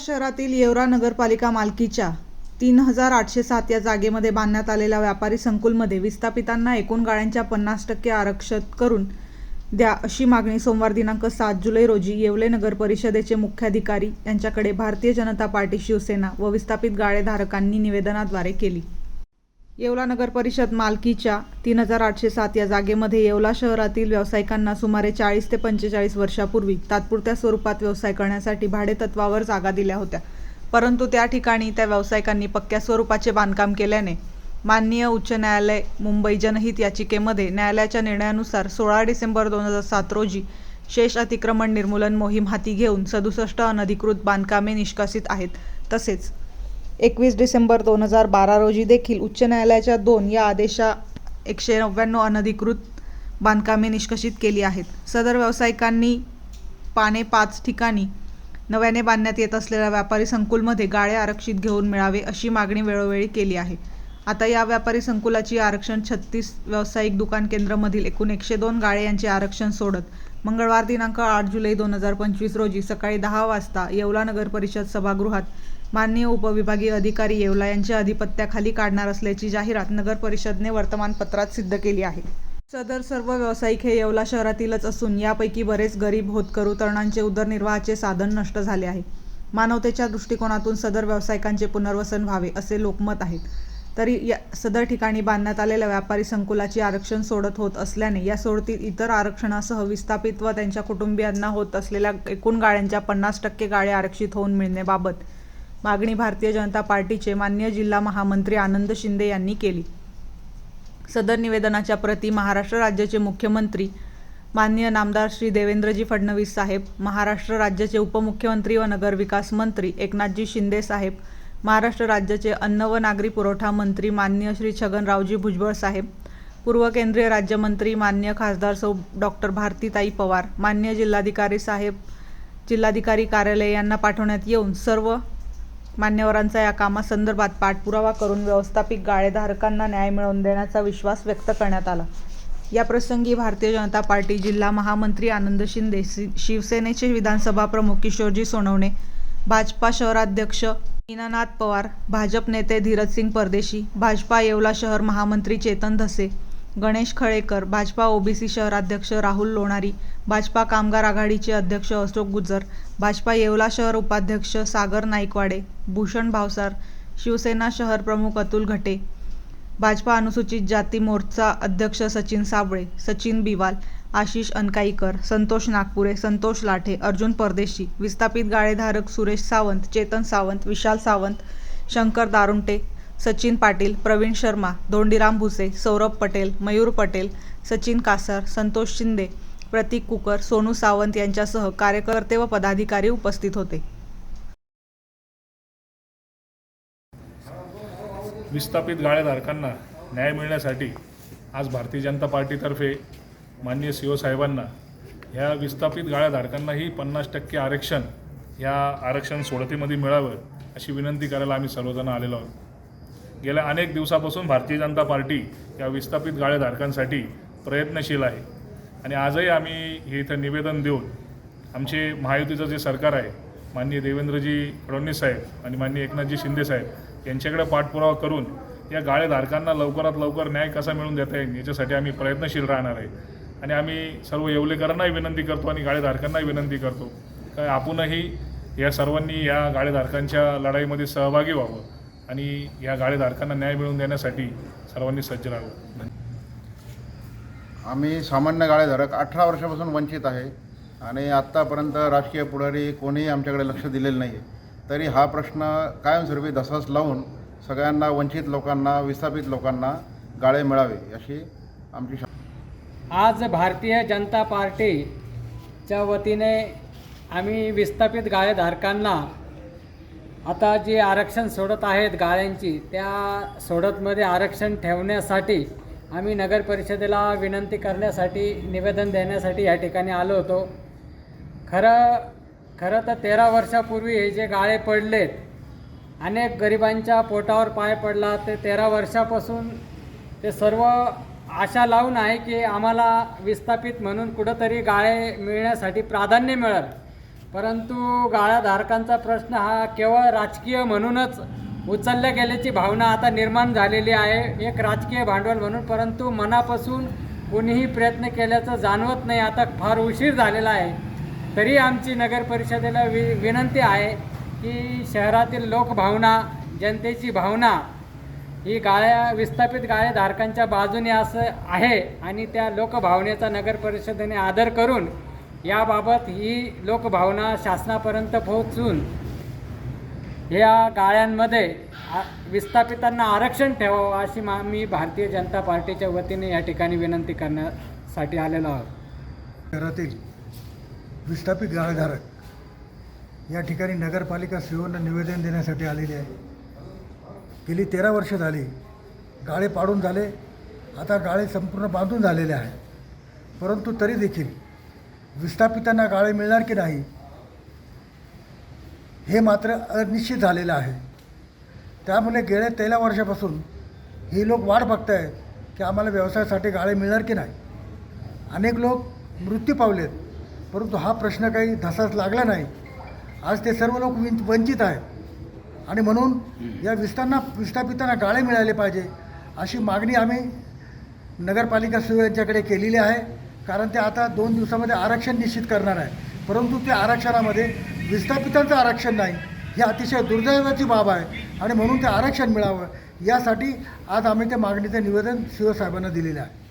शहरातील येवरा नगरपालिका मालकीच्या तीन हजार आठशे सात या जागेमध्ये बांधण्यात आलेल्या व्यापारी संकुलमध्ये विस्थापितांना एकूण गाळ्यांच्या पन्नास टक्के आरक्षित करून द्या अशी मागणी सोमवार दिनांक सात जुलै रोजी येवले नगर परिषदेचे मुख्याधिकारी यांच्याकडे भारतीय जनता पार्टी शिवसेना व विस्थापित गाळेधारकांनी निवेदनाद्वारे केली. येवला नगर परिषद मालकीच्या तीन हजार आठशे सात या जागेमध्ये येवला शहरातील व्यावसायिकांना सुमारे चाळीस ते पंचेचाळीस वर्षापूर्वी तात्पुरत्या स्वरूपात व्यवसाय करण्यासाठी भाडेतत्वावर जागा दिल्या होत्या. परंतु त्या ठिकाणी त्या व्यावसायिकांनी पक्क्या स्वरूपाचे बांधकाम केल्याने माननीय उच्च न्यायालय मुंबई जनहित याचिकेमध्ये न्यायालयाच्या निर्णयानुसार सोळा डिसेंबर दोन हजार सात रोजी शेष अतिक्रमण निर्मूलन मोहीम हाती घेऊन सदुसष्ट अनधिकृत बांधकामे निष्कासित आहेत. तसेच एकवीस डिसेंबर दोन हजार बारा रोजी देखील उच्च न्यायालयाच्या दोन या आदेशा एकशे नव्याण्णव अनधिकृत बांधकामे निष्कषित केली आहेत. सदर व्यावसायिकांनी पाने पाच ठिकाणी नव्याने बांधण्यात येत असलेल्या व्यापारी संकुलमध्ये गाळे आरक्षित घेऊन मिळावे अशी मागणी वेळोवेळी केली आहे. आता या व्यापारी संकुलाची आरक्षण छत्तीस व्यावसायिक दुकान केंद्रमधील एकूण एकशे दोन गाळे यांचे आरक्षण सोडत मंगळवार दिनांक आठ जुलै दोन हजार पंचवीस रोजी सकाळी दहा वाजता येवला नगर परिषद सभागृहात माननीय उपविभागीय अधिकारी येवला यांच्या अधिपत्याखाली काढणार असल्याची जाहिरात नगर परिषदने वर्तमानपत्रात सिद्ध केली आहे. सदर सर्व व्यावसायिक हे येवला शहरातीलच असून यापैकी बरेच गरीब होतकरू तरुणांचे उदरनिर्वाहाचे साधन नष्ट झाले आहे. मानवतेच्या दृष्टिकोनातून सदर व्यावसायिकांचे पुनर्वसन व्हावे असे लोकमत आहेत. तरी या सदर ठिकाणी बांधण्यात आलेल्या व्यापारी संकुलाची आरक्षण सोडत होत असल्याने या सोडतीत इतर आरक्षणासह विस्थापित व त्यांच्या कुटुंबियांना होत असलेल्या एकूण गाळ्यांच्या पन्नास टक्के गाळे आरक्षित होऊन मिळण्याबाबत मागणी भारतीय जनता पार्टीचे मान्य जिल्हा महामंत्री आनंद शिंदे यांनी केली. सदर निवेदनाच्या प्रती महाराष्ट्र राज्याचे मुख्यमंत्री माननीय नामदार श्री देवेंद्रजी फडणवीस साहेब महाराष्ट्र राज्याचे उपमुख्यमंत्री व नगरविकास मंत्री एकनाथजी शिंदे साहेब महाराष्ट्र राज्याचे अन्न व नागरी पुरवठा मंत्री मान्य श्री छगनरावजी भुजबळ साहेब पूर्व केंद्रीय राज्यमंत्री मान्य खासदार सौ डॉक्टर भारतीताई पवार मान्य जिल्हाधिकारी साहेब जिल्हाधिकारी कार्यालय यांना पाठवण्यात येऊन सर्व मान्यवरांचा या कामासंदर्भात पाठपुरावा करून व्यवस्थापित गाळेधारकांना न्याय मिळवून देण्याचा विश्वास व्यक्त करण्यात आला. या प्रसंगी भारतीय जनता पार्टी जिल्हा महामंत्री आनंद शिंदे शिवसेनेचे विधानसभा प्रमुख किशोरजी सोनवणे भाजपा शहराध्यक्ष मीनानाथ पवार भाजप नेते धीरजसिंग परदेशी भाजपा येवला शहर महामंत्री चेतन धसे गणेश खळेकर भाजपा ओबीसी शहराध्यक्ष राहुल लोणारी भाजपा कामगार आघाडीचे अध्यक्ष अशोक गुजर भाजपा येवला शहर उपाध्यक्ष सागर नाईकवाडे भूषण भावसार शिवसेना शहर प्रमुख अतुल घटे भाजपा अनुसूचित जाती मोर्चा अध्यक्ष सचिन साबळे सचिन बिवाल आशिष अनकाईकर संतोष नागपुरे संतोष लाठे अर्जुन परदेशी विस्थापित गाळेधारक सुरेश सावंत चेतन सावंत विशाल सावंत शंकर दारुंटे सचिन पाटील प्रवीण शर्मा धोंडीराम भुसे सौरभ पटेल मयूर पटेल सचिन कासार संतोष शिंदे प्रतीक कुकर सोनू सावंत यांच्यासह कार्यकर्ते व पदाधिकारी उपस्थित होते. विस्थापित गाळेधारकांना न्याय मिळण्यासाठी आज भारतीय जनता पार्टीतर्फे माननीय सी ओ साहेबांना ह्या विस्थापित गाळ्याधारकांनाही पन्नास टक्के आरक्षण ह्या आरक्षण सोडतीमध्ये मिळावं अशी विनंती करायला आम्ही सर्वजण आलेलो आहोत. गेल्या अनेक दिवसापासून भारतीय जनता पार्टी या विस्थापित गाळेधारकांसाठी प्रयत्नशील आहे. आणि आजही आम्ही हे इथं निवेदन देऊन आमचे महायुतीचं जे सरकार आहे माननीय देवेंद्रजी फडणवीस साहेब आणि माननीय एकनाथजी शिंदे साहेब यांच्याकडे पाठपुरावा करून या गाळेधारकांना लवकरात लवकर न्याय कसा मिळवून देता येईल याच्यासाठी आम्ही प्रयत्नशील राहणार आहे. आणि आम्ही सर्व येवलेकरांनाही विनंती करतो आणि गाळेधारकांनाही विनंती करतो. काय आपणही या सर्वांनी या गाळेधारकांच्या लढाईमध्ये सहभागी व्हावं. आणि या गाळेधारकांना न्याय मिळवून देण्यासाठी सर्वांनी सज्ज राहावं. आम्ही सामान्य गाळेधारक अठरा वर्षापासून वंचित आहे आणि आत्तापर्यंत राजकीय पुढारी कोणीही आमच्याकडे लक्ष दिलेलं नाही आहे तरी हा प्रश्न कायमस्वरूपी धसास लावून सगळ्यांना वंचित लोकांना विस्थापित लोकांना गाळे मिळावे अशी आमची आज भारतीय जनता पार्टीच्या वतीने आम्ही विस्थापित गाळेधारकांना आता जे आरक्षण सोडत आहेत गाळ्यांची त्या सोडतमध्ये आरक्षण ठेवण्यासाठी आम्ही नगर परिषदेला विनंती करण्यासाठी निवेदन देण्यासाठी या ठिकाणी आलो होतो. खरं खरं तर तेरा वर्षापूर्वी हे जे गाळे पडलेत अनेक गरिबांच्या पोटावर पाय पडला ते तेरा वर्षापासून ते सर्व आशा लावून आहे की आम्हाला विस्थापित म्हणून कुठंतरी गाळे मिळण्यासाठी प्राधान्य मिळेल. परंतु गाळाधारकांचा प्रश्न हा केवळ राजकीय म्हणूनच उचलल्या गेल्याची भावना आता निर्माण झालेली आहे. एक राजकीय भांडवल म्हणून परंतु मनापासून कोणीही प्रयत्न केल्याचं जाणवत नाही. आता फार उशीर झालेला आहे. तरी आमची नगर परिषदेला वि विनंती आहे की शहरातील लोकभावना जनतेची भावना ही गाळ्या विस्थापित गाळेधारकांच्या बाजूने असं आहे आणि त्या लोकभावनेचा नगर परिषदेने आदर करून याबाबत ही लोकभावना शासनापर्यंत पोहोचून या गाळ्यांमध्ये आ- विस्थापितांना आरक्षण ठेवावं अशी मा मी भारतीय जनता पार्टीच्या वतीने या ठिकाणी विनंती करण्यासाठी आलेलो आहोत. शहरातील विस्थापित गाळधारक या ठिकाणी नगरपालिका सीओना निवेदन देण्यासाठी आलेले आहे. गेली तेरा वर्ष झाली गाळे पाडून झाले. आता गाळे संपूर्ण बांधून झालेले आहे. परंतु तरी देखील विस्थापितांना गाळे मिळणार की नाही हे मात्र अनिश्चित झालेलं आहे. त्यामुळे गेल्या तेरा वर्षापासून हे लोक वाट बघत आहेत की आम्हाला व्यवसायासाठी गाळे मिळणार की नाही. अनेक लोक मृत्यू पावलेत परंतु हा प्रश्न काही धसाच लागला नाही. आज ते सर्व लोक विं वंचित आहेत. आणि म्हणून या विस्तांना विस्थापितांना गाळे मिळाले पाहिजे अशी मागणी आम्ही नगरपालिका सुरू यांच्याकडे केलेली आहे. कारण ते आता दोन दिवसामध्ये आरक्षण निश्चित करणार आहे. परंतु त्या आरक्षणामध्ये विस्थापितांचं आरक्षण नाही ही अतिशय दुर्दैवाची बाब आहे आणि म्हणून ते आरक्षण मिळावं यासाठी आज आम्ही त्या मागणीचं निवेदन शिवसाहेबांना दिलेलं आहे.